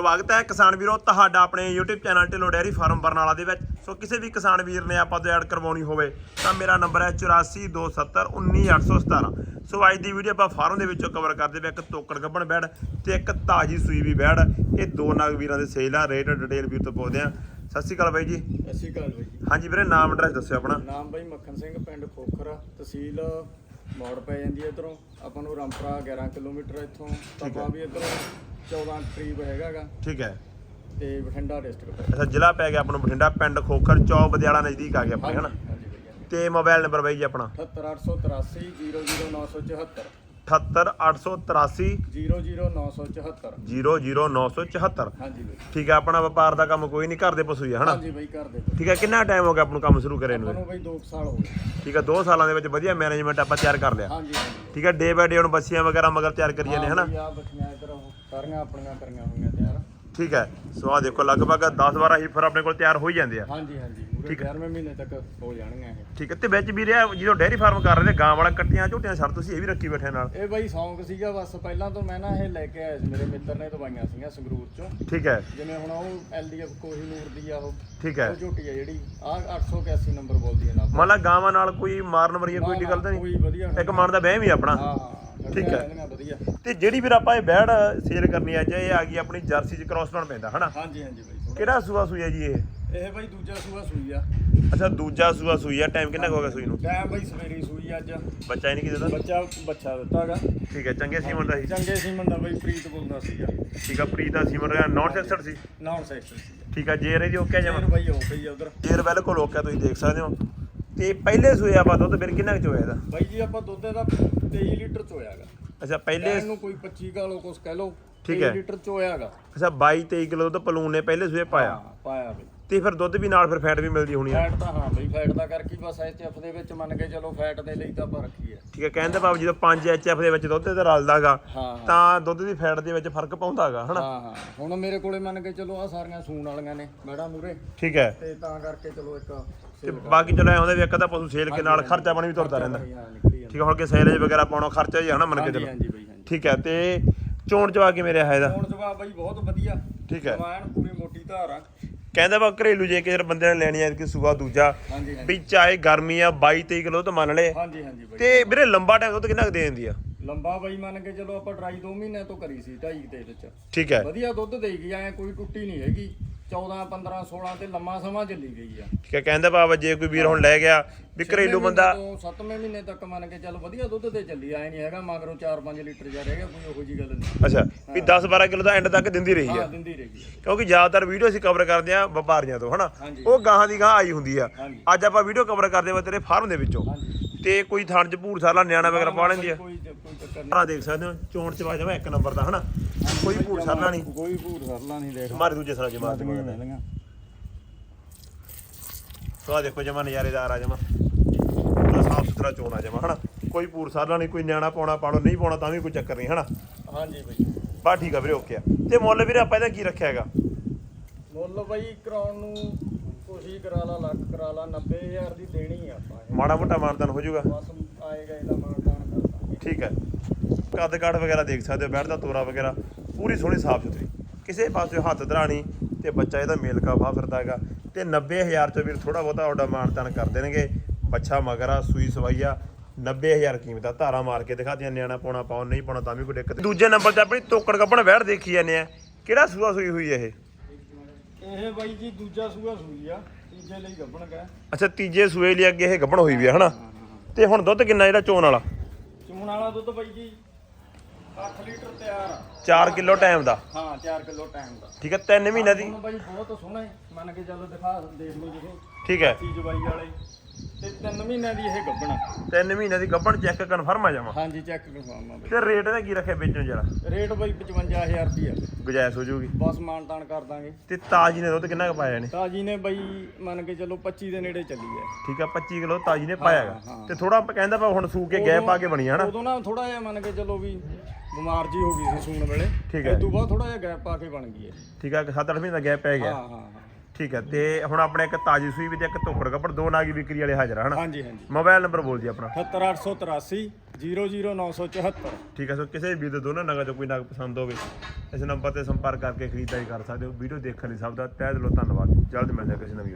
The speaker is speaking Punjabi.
ਸਵਾਗਤ ਹੈ ਕਿਸਾਨ ਵੀਰੋ ਤੁਹਾਡਾ ਆਪਣੇ YouTube channel Dhillon dairy farm Barnala ਦੇ ਵਿੱਚ। ਸੋ ਕਿਸੇ ਵੀ ਕਿਸਾਨ ਵੀਰ ਨੇ ਆਪਾਂ ਤੋਂ ਐਡ ਕਰਵਾਉਣੀ ਹੋਵੇ ਤਾਂ ਮੇਰਾ ਨੰਬਰ ਹੈ 8427191817 ਸੋ ਅੱਜ ਦੀ ਵੀਡੀਓ ਆਪਾਂ ਫਾਰਮ ਦੇ ਵਿੱਚੋਂ ਕਵਰ ਕਰਦੇ ਪਏ ਇੱਕ ਤੋਕੜ ਗੱਬਣ ਬੈੜ ਤੇ ਇੱਕ ਤਾਜੀ ਸੂਈ ਵੀ ਬੈੜ ਇਹ ਦੋ ਨਗ ਵੀਰਾਂ ਦੇ ਸੇਲ ਆ ਰੇਟ ਡਿਟੇਲ ਵੀਰ ਤੋਂ ਪੁੱਛਦੇ ਆ ਸਤਿ ਸ਼੍ਰੀ ਅਕਾਲ ਬਾਈ ਜੀ। ਸਤਿ ਸ਼੍ਰੀ ਅਕਾਲ ਬਾਈ ਜੀ। ਹਾਂਜੀ ਵੀਰੇ ਨਾਮ ਐਡਰੈਸ ਦੱਸਿਓ ਆਪਣਾ। ਨਾਮ ਬਾਈ ਮੱਖਣ ਸਿੰਘ ਪਿੰਡ ਖੋਖਰ ਤਹਿਸੀਲ ਮੋੜ ਪੈ ਜਾਂਦੀ ਹੈ ਇਧਰੋਂ। ਆਪਾਂ ਨੂੰ ਰਾਮਪੁਰਾ 11 ਕਿਲੋਮੀਟਰ ਇੱਥੋਂ। ਤਪਾ ਵੀ ਇਧਰੋਂ 14 ਕਰੀਬ ਹੈਗਾਗਾ ਠੀਕ ਹੈ। ਤੇ ਬਠਿੰਡਾ ਡਿਸਟ੍ਰਿਕਟ ਅੱਛਾ ਜ਼ਿਲ੍ਹਾ ਪੈ ਗਿਆ ਆਪਾਂ ਨੂੰ ਬਠਿੰਡਾ ਪਿੰਡ ਖੋਖਰ ਚੌ ਬਦਿਆਲਾ ਨਜ਼ਦੀਕ ਆ ਗਿਆ ਆਪਣੇ ਹਨਾ? ਤੇ ਮੋਬਾਈਲ ਨੰਬਰ ਬਾਈ ਜੀ ਆਪਣਾ? 78883 00974 78883 00974 00974 ਹਾਂਜੀ ਬਾਈ। ਠੀਕ ਹੈ ਆਪਣਾ ਵਪਾਰ ਦਾ ਕੰਮ ਕੋਈ ਨਹੀਂ ਘਰ ਦੇ ਪਸ਼ੂ ਹੀ ਹਨਾ? ਹਾਂਜੀ ਬਾਈ ਕਰ ਦੇ। ਠੀਕ ਹੈ ਕਿੰਨਾ ਟਾਈਮ ਹੋ ਗਿਆ ਆਪਾਂ ਨੂੰ ਕੰਮ ਸ਼ੁਰੂ ਕਰੇ ਨੂੰ ਨੂੰ ਬਾਈ 2 ਸਾਲ ਹੋ ਗਏ। ਠੀਕ ਹੈ 2 ਸਾਲਾਂ ਦੇ ਵਿੱਚ ਵਧੀਆ ਮੈਨੇਜਮੈਂਟ ਆਪਾਂ ਤਿਆਰ ਕਰ ਲਿਆ। ਹਾਂਜੀ ਹਾਂਜੀ। ਠੀਕ ਹੈ ਡੇ ਬਾਏ ਡੇ ਹੁਣ ਬੱਸੀਆਂ ਵਗੈਰਾ ਮਗਰ ਤਿਆਰ ਕਰੀ ਜਾਂਦੇ ਹਨਾ? ਆ ਬੱਚੀਆਂ ਇਧਰ ਸਾਰੀਆਂ ਆਪਣੀਆਂ ਕਰੀਆਂ ਹੋਈਆਂ ਤਿਆਰ। ਠੀਕ ਹੈ? ਸੋ ਆ ਦੇਖੋ ਲਗਭਗ 10 12 ਹੀ ਫਿਰ ਆਪਣੇ ਕੋਲ ਤਿਆਰ ਹੋ ਹੀ ਜਾਂਦੇ ਆ। ਹਾਂਜੀ ਹਾਂਜੀ। ਪੂਰੇ 11ਵੇਂ ਮਹੀਨੇ ਤੱਕ ਹੋ ਜਾਣਗੀਆਂ ਇਹ। ਠੀਕ ਹੈ। ਤੇ ਵਿੱਚ ਵੀ ਰਿਹਾ ਜਦੋਂ ਡੇਅਰੀ ਫਾਰਮ ਕਰ ਰਹੇ ਨੇ ਗਾਂ ਵਾਲਾ ਕੱਟੀਆਂ ਝੋਟੀਆਂ ਛੱਡ ਤੁਸੀਂ ਇਹ ਵੀ ਰੱਖੀ ਬੈਠੇ ਨਾਲ? ਇਹ ਬਾਈ ਸ਼ੌਂਕ ਸੀਗਾ ਬਸ ਪਹਿਲਾਂ ਤੋਂ ਮੈਂ ਨਾ ਇਹ ਲੈ ਕੇ ਆਇਆ ਸੀ। ਮੇਰੇ ਮਿੱਤਰ ਨੇ ਦਵਾਈਆਂ ਸੀਗੀਆਂ ਸੰਗਰੂਰ ਚੋਂ। ਠੀਕ ਹੈ। ਜਿਵੇਂ ਹੁਣ ਉਹ ਐਲਡੀਐਫ ਕੋਹੀਨੂਰ ਦੀ ਆ ਉਹ ਠੀਕ ਹੈ। ਉਹ ਝੋਟੀ ਆ ਜਿਹੜੀ ਆ 881 ਨੰਬਰ ਬੋਲਦੀ ਹੈ ਨਾ ਲਾ ਗਾਵਾਂ ਨਾਲ ਕੋਈ ਮਾਰਨ ਵਰੀਆਂ ਕੋਈ ਗੱਲ ਤਾਂ ਨਹੀਂ? ਕੋਈ ਵਧੀਆ ਇੱਕ ਮਨ ਦਾ ਵਹਿਮ ਹੀ ਆਪਣਾ। ਹਾਂ ਹਾਂ। ਠੀਕ ਹੈ। ਵਧੀਆ। ਤੇ ਜਿਹੜੀ ਵੀਰ ਆਪਾਂ ਇਹ ਬੈੜ ਸੇਲ ਕਰਨੀ ਅੱਜ ਇਹ ਆ ਗਈ ਆਪਣੀ ਜਰਸੀ ਚ ਕ੍ਰਾਸ ਬਣ ਪੈਂਦਾ ਹਨਾ? ਹਾਂਜੀ ਹਾਂਜੀ ਬਾਈ। ਕਿਹੜਾ ਸੂਆ ਸੂਈ ਹੈ ਜੀ ਇਹ? ਇਹ ਬਾਈ ਦੂਜਾ ਸੂਆ ਸੂਈ ਆ। ਅੱਛਾ ਦੂਜਾ ਸੂਆ ਸੂਈ ਆ। ਟਾਈਮ ਕਿੰਨਾ ਹੋ ਗਿਆ ਸੂਈ ਨੂੰ? ਟਾਈਮ ਬਾਈ ਸਵੇਰੀ ਸੂਈ ਅੱਜ। ਬੱਚਾ ਹੀ ਨਹੀਂ ਕਿਤੇ ਦਾ? ਬੱਚਾ ਬੱਚਾ ਦਿੱਤਾਗਾ ਠੀਕ ਹੈ ਚੰਗੇ ਸੀਮਨ ਦਾ ਸੀ। ਚੰਗੇ ਸੀਮਨ ਦਾ ਬਾਈ ਪ੍ਰੀਤ ਬੋਲਦਾ ਸੀਗਾ। ਠੀਕ ਆ ਪ੍ਰੀਤ ਦਾ ਸੀਮਨ ਨਾਨ ਸੈਕਸਡ ਸੀ? ਨਾਨ ਸੈਕਸ਼ਨ ਸੀਗਾ। ਠੀਕ ਆ ਜੇਰ ਇਹਦੀ ਓਕੇ ਜਮਾ ਬਾਈ ਹੋ ਗਈ ਆ ਉਧਰ। ਜੇਰ ਬਿਲਕੁਲ ਓਕੇ ਤੁਸੀਂ ਦੇਖ ਸਕਦੇ ਹੋ। ਤੇ ਪਹਿਲੇ ਸੂਏ ਆਪਾਂ ਦੁੱਧ ਫਿਰ ਕਿੰਨਾ ਕੁ ਚੋਇਆ ਇਹਦਾ? ਬਾਈ ਜੀ ਆਪਾਂ ਦੁੱਧ ਦਾ 23 ਲੀਟਰ ਚੋਇਆਗਾ। ਅੱਛਾ ਪਹਿਲੇ ਇਹਨੂੰ ਕੋਈ 25 ਗਾਲੋ ਕੁਛ ਕਹਿ ਲੋ ਠੀਕ ਹੈ। ਲੀਟਰ ਚੋਇਆਗਾ। ਅੱਛਾ 22 23 ਕਿਲੋ ਦੁੱਧ ਪਲੂਨ ਨੇ ਪਹਿਲੇ ਸੂਏ ਪਾਇਆ। ਪਾਇਆ ਬਈ। ਤੇ ਫਿਰ ਦੁੱਧ ਵੀ ਨਾਲ ਫਿਰ ਫੈਟ ਵੀ ਮਿਲਦੀ ਹੋਣੀ ਆ। ਫੈਟ ਤਾਂ ਹਾਂ ਬਈ ਫੈਟ ਦਾ ਕਰਕੇ ਹੀ ਬਸ ਐਚਐਫ ਦੇ ਵਿੱਚ ਮੰਨ ਕੇ ਚਲੋ ਫੈਟ ਦੇ ਲਈ ਤਾਂ ਆਪਾਂ ਰੱਖੀ ਹੈ। ਠੀਕ ਹੈ ਕਹਿੰਦੇ ਬਾਬ ਜਦੋਂ 5 ਐਚਐਫ ਦੇ ਵਿੱਚ ਦੁੱਧ ਤੇ ਰਲਦਾਗਾ ਹਾਂ ਹਾਂ। ਤਾਂ ਦੁੱਧ ਦੀ ਫੈਟ ਦੇ ਵਿੱਚ ਫ਼ਰਕ ਪਾਉਂਦਾਗਾ ਹਨਾ? ਹਾਂ ਹਾਂ। ਹੁਣ ਮੇਰੇ ਕੋਲੇ ਮੰਨ ਕੇ ਚਲੋ ਆ ਸਾਰੀਆਂ ਸੂਣ ਵਾਲੀਆਂ ਨੇ ਮੈਡਮ ਮੂਰੇ ਠੀਕ ਹੈ। ਤੇ ਤਾਂ ਕਰਕੇ ਚਲੋ ਇੱਕ ਤੇ ਬਾਕੀ ਚਲੋ ਹੁੰਦਾ ਵੀ ਇੱਕ ਤਾਂ ਪਸ਼ੂ ਸੇਲ ਕੇ ਨਾਲ ਖਰਚਾ ਪਾਣੀ ਵੀ ਤੁਰਦਾ ਰਹਿੰਦਾ। ਹਾਂ ਠੀਕ ਹੈ ਹੁਣ ਕਿ ਸੈਲੇਜ ਵਗੈਰਾ ਪਾਉਣਾ ਖਰਚਾ ਹੀ ਆ ਹਨਾ ਮੰਨ ਕੇ ਚਲੋ। ਠੀਕ ਹੈ ਤੇ ਚੋਣ ਚਵਾ ਕੇ ਮੇਰੇ ਹੈ ਦਾ ਹੁਣ ਜਵਾਬ ਬਾਈ ਬਹੁਤ ਵਧੀਆ। ਠੀਕ ਹੈ ਜਵਾਨ ਪੂਰੀ ਮੋਟੀ ਧਾਰ ਆ। ਕਹਿੰਦਾ ਵਾ ਘਰੇਲੂ ਜੇ ਕਿਸੇ ਬੰਦੇ ਨੇ ਲੈਣੀ ਹੈ ਕਿ ਸੂਆ ਦੂਜਾ। ਵੀ ਚਾਹੇ ਗਰਮੀ ਆ 22 23 ਕਿਲੋ ਤਾਂ ਮੰਨ ਲਏ ਹਾਂਜੀ ਹਾਂਜੀ ਬਾਈ। ਤੇ ਵੀਰੇ ਲੰਬਾ ਟਾਈਮ ਦੁੱਧ ਕਿੰਨਾ ਕੁ ਦੇ ਦਿੰਦੀ ਆ? ਲੰਬਾ ਬਾਈ ਮੰਨ ਕੇ ਚਲੋ ਆਪਾਂ ਡਰਾਈ 2 ਮਹੀਨਿਆਂ ਤੋਂ ਕਰੀ ਸੀ ਢਾਈ ਦੇ ਵਿੱਚ। ਠੀਕ ਹੈ ਵਧੀਆ ਦੁੱਧ ਦੇਈ ਐ ਕੋਈ ਟੁੱਟੀ ਨਹੀਂ ਹੈਗੀ। 14 15 16 ਤੇ ਲੰਮਾ ਸਮਾਂ ਚੱਲੀ ਗਈ ਆ। ਠੀਕ ਹੈ ਕਹਿੰਦਾ ਬਾਬਾ ਜੇ ਕੋਈ ਵੀਰ ਹੁਣ ਲੈ ਗਿਆ ਵੀ ਘਰੇਲੂ ਬੰਦਾ 7ਵੇਂ ਮਹੀਨੇ ਤੱਕ ਮੰਨ ਕੇ ਚੱਲ ਵਧੀਆ ਦੁੱਧ ਤੇ ਚੱਲੀ ਐ ਨਹੀਂ ਹੈਗਾ ਮਗਰੋਂ 4-5 ਲੀਟਰ ਜਾ ਰਹਿ ਗਿਆ ਕੋਈ ਉਹੋ ਜੀ ਗੱਲ ਨਹੀਂ। ਅੱਛਾ ਵੀ 10 12 ਕਿਲੋ ਦਾ ਐਂਡ ਤੱਕ ਦਿੰਦੀ ਰਹੀ ਆ। ਹਾਂ ਦਿੰਦੀ ਰਹੀ ਕਿਉਂਕਿ ਜ਼ਿਆਦਾਤਰ ਵੀਡੀਓ ਅਸੀਂ ਕਵਰ ਕਰਦੇ ਆ ਵਪਾਰੀਆਂ ਤੋਂ ਹਨਾ। ਉਹ ਗਾਹਾਂ ਦੀ ਗਾਹ ਆਈ ਹੁੰਦੀ ਆ। ਅੱਜ ਆਪਾਂ ਵੀਡੀਓ ਕਵਰ ਕਰਦੇ ਵਾ ਤੇਰੇ ਫਾਰਮ ਦੇ ਵਿੱਚੋਂ। ਤੇ ਕੋਈ ਥਣ ਭੂਰ ਸਾਲਾ ਨਿਆਣਾ ਵਗੈਰਾ ਪਾ ਲੈਂਦੀ ਆ? ਕੋਈ ਕੋਈ ਚੱਕਰ ਨਹੀਂ। ਆ ਦੇਖ ਸਕਦੇ ਹੋ ਚੋਣ ਚ ਵਾਜਵਾ ਇੱਕ ਨੰਬਰ ਦਾ ਹਨਾ? ਕੋਈ ਭੂਰ ਸਾਲਾ ਨਹੀਂ। ਕੋਈ ਭੂਰ ਸਰਲਾ ਨਹੀਂ ਦੇਖ। ਮਾਰੇ ਦੂਜੇ ਸਾਲਾ ਜਮਾਤ ਦੇ ਮਗਰ ਲੈਣੀਆਂ ਸੋ ਆ ਦੇਖੋ ਜਮਾ ਨਜ਼ਾਰੇਦਾਰ ਆ ਜਮਾ। ਪੂਰਾ ਸਾਫ਼ ਸੁਥਰਾ ਚੋਣ ਆ ਜਮਾ ਹਨਾ? ਕੋਈ ਭੂਰ ਸਾਲਾ ਨਹੀਂ ਕੋਈ ਨਿਆਣਾ ਪਾਉਣਾ ਪਾਣੋ ਨਹੀਂ ਪਾਉਣਾ ਤਾਂ ਵੀ ਕੋਈ ਚੱਕਰ ਨਹੀਂ ਹਨਾ? ਹਾਂਜੀ ਬਈ। ਬਾ ਠੀਕ ਆ ਵੀਰੇ ਓਕੇ ਆ। ਤੇ ਮੁੱਲ ਵੀਰੇ ਆਪਾਂ ਇਹਦਾ ਕੀ ਰੱਖਿਆ ਹੈਗਾ? ਮੁੱਲ ਬਈ ਕਰਾਉਣ ਨੂੰ ਕੋਸ਼ਿਸ਼ ਕਰਾ ਲਾ ਲੱਖ ਕਰਾ ਲਾ 90000 ਦੀ ਦੇਣੀ ਆ ਆਪਾਂ ਇਹ। ਮਾੜਾ ਮੋਟਾ ਮਾਨਦਾਨ ਹੋ ਜਾਊਗਾ। ਬਸ ਆਏਗਾ ਇਹਦਾ ਮਾਨਦਾਨ ਕਰ ਦਾਂਗੇ ਠੀਕ ਹੈ। ਕੱਦ ਕਾਠ ਵਗੈਰਾ ਦੇਖ ਸਕਦੇ ਹੋ ਬੈਠਦਾ ਤੋਰਾ ਵਗੈਰਾ ਪੂਰੀ ਸੋਹਣੀ ਸਾਫ਼ ਸੁਥਰੀ। ਕਿਸੇ ਪਾਸੇ ਹੱਥ ਧਰਾਣੀ ਤੇ ਬੱਚਾ ਇਹਦਾ ਮੇਲ ਕਾਫਾ ਫਿਰਦਾ ਹੈਗਾ। ਤੇ 90000 ਚ ਵੀਰ ਥੋੜਾ ਬਹੁਤਾ ਆਰਡਰ ਮਾਨਤਾਨ ਕਰ ਦੇਣਗੇ। ਬੱਚਾ ਮਗਰਾ ਸੂਈ ਸਵਾਈਆ 90000 ਕੀਮਤ ਆ ਧਾਰਾ ਮਾਰ ਕੇ ਦਿਖਾ ਦਿਆਂ ਨਿਆਣਾ ਪਾਉਣਾ ਪਾਉਣ ਨਹੀਂ ਪਾਉਣਾ ਤਾਂ ਵੀ ਕੋਈ ਦਿੱਕਤ ਦੂਜੇ ਨੰਬਰ ਤੇ ਆਪਣੀ ਤੋਕੜ ਕੱਪਣ ਬੈਠ ਦੇਖੀ ਜਾਂਦੇ ਆ। ਕਿਹੜਾ ਸੂਆ ਸੂਈ ਹੋਈ ਇਹ? ਇਹ ਬਾਈ ਜੀ ਦੂਜਾ ਸੂਆ ਸੂਈ ਆ ਤੀਜੇ ਲਈ ਗੱਭਣ ਗਿਆ ਅੱਛਾ ਤੀਜੇ ਸੂਏ ਲਈ ਅੱਗੇ ਇਹ ਗੱਭਣ ਹੋਈ ਵੀ ਹੈ ਹਨਾ ਤੇ ਹੁਣ ਦੁੱਧ ਕਿੰਨਾ ਜਿਹੜਾ ਚੋਣ ਵਾਲਾ? ਚੂਣ ਵਾਲਾ ਦੁੱਧ ਬਾਈ ਜੀ 8 ਲੀਟਰ ਤਿਆਰ ਆ। 4 ਕਿਲੋ ਟਾਈਮ ਦਾ? ਹਾਂ 4 ਕਿਲੋ ਟਾਈਮ ਦਾ। ਠੀਕ ਹੈ 3 ਮਹੀਨੇ ਦੀ? ਹੁਣ ਬਾਈ ਬਹੁਤ ਸੋਹਣਾ ਹੈ ਮੰਨ ਕੇ ਚੱਲੋ ਦਿਖਾ ਦੇਖ ਲਓ ਜਦੋਂ। ਠੀਕ ਹੈ। ਚੀਜ਼ ਬਾਈ ਵਾਲੇ। ਤੇ 3 ਮਹੀਨਿਆਂ ਦੀ ਇਹ ਗੱਭਣ। 3 ਮਹੀਨੇ ਦੀ ਗੱਭਣ ਚੈੱਕ ਕਨਫਰਮ ਆ ਜਾਵਾਂ ਹਾਂਜੀ ਚੈੱਕ ਕਰਵਾਵਾਂ ਬਾਈ। ਤੇ ਰੇਟ ਇਹਦਾ ਕੀ ਰੱਖਿਆ ਵੇਚਣ ਜਿਹੜਾ ਰੇਟ ਬਾਈ 55000 ਰੁਪਈਆ ਗੁਜਾਇਸ਼ ਹੋ ਜਾਊਗੀ। ਬਸ ਮਾਨ ਤਾਨ ਕਰ ਦਾਂਗੇ। ਤੇ ਤਾਜੀ ਨੇ ਦੁੱਧ ਕਿੰਨਾ ਕੁ ਪਾਇਆ ਨੇ ਤਾਜੀ ਨੇ ਬਾਈ ਮੰਨ ਕੇ ਚੱਲੋ 25 ਦੇ ਨੇੜੇ ਚੱਲੀ ਹੈ ਠੀਕ ਆ 25 ਕਿਲੋ ਤਾਜੀ ਨੇ ਪਾਇਆ ਹੈਗਾ। ਹਾਂ। ਤੇ ਥੋੜਾ ਕਹਿੰਦਾ ਪਾ ਹੁਣ ਸੂ ਕੇ ਗੈਪ ਪਾ ਕੇ ਬਣੀ ਹਨਾ? ਉਦੋਂ ਨਾ ਥੋੜਾ ਜਿਹਾ ਮੰਨ ਕੇ ਚੱਲੋ ਵੀ ਬਿਮਾਰ ਜੀ ਹੋ ਗਈ ਸੀ ਸੂਣ ਵੇਲੇ। ਠੀਕ ਹੈ। ਇਹ ਤੋਂ ਬਾਅਦ ਥੋੜਾ ਜਿਹਾ ਗੈਪ ਪਾ ਕੇ ਬਣ ਗਈ ਹੈ ਠੀਕ ਆ 7-8 ਮਹੀਨੇ ਦਾ ਗੈਪ ਪੈ ਗਿਆ। ਹਾਂ ਹਾਂ ਹਾਂ। ਠੀਕ ਹੈ ਤੇ ਹੁਣ ਆਪਣੇ ਇੱਕ ਤਾਜੀ ਸੂਈ ਵੀ ਤੇ ਇੱਕ ਤੋਕੜ ਕੱਪੜ ਦੋ ਨਾਗੀ ਵਿਕਰੀ ਵਾਲੇ ਹਾਜ਼ਰ ਹਨ? ਹਾਂਜੀ ਹਾਂਜੀ। ਮੋਬਾਈਲ ਨੰਬਰ ਬੋਲ ਜੀ ਆਪਣਾ। 78883 00974 ਠੀਕ ਹੈ ਸੋ ਕਿਸੇ ਵੀ ਦੇ ਦੋਨਾਂ ਨਗਾਂ ਚੋਂ ਕੋਈ ਨਗ ਪਸੰਦ ਹੋਵੇ ਇਸ ਨੰਬਰ ਤੇ ਸੰਪਰਕ ਕਰਕੇ ਖਰੀਦਦਾਰੀ ਕਰ ਸਕਦੇ ਹੋ ਵੀਡੀਓ ਦੇਖਣ ਲਈ ਸਭ ਦਾ ਤਹਿ ਦਿਲੋਂ ਧੰਨਵਾਦ। ਜਲਦ ਮਿਲਦੇ ਹਾਂ ਕਿਸੇ ਨਵੀਂ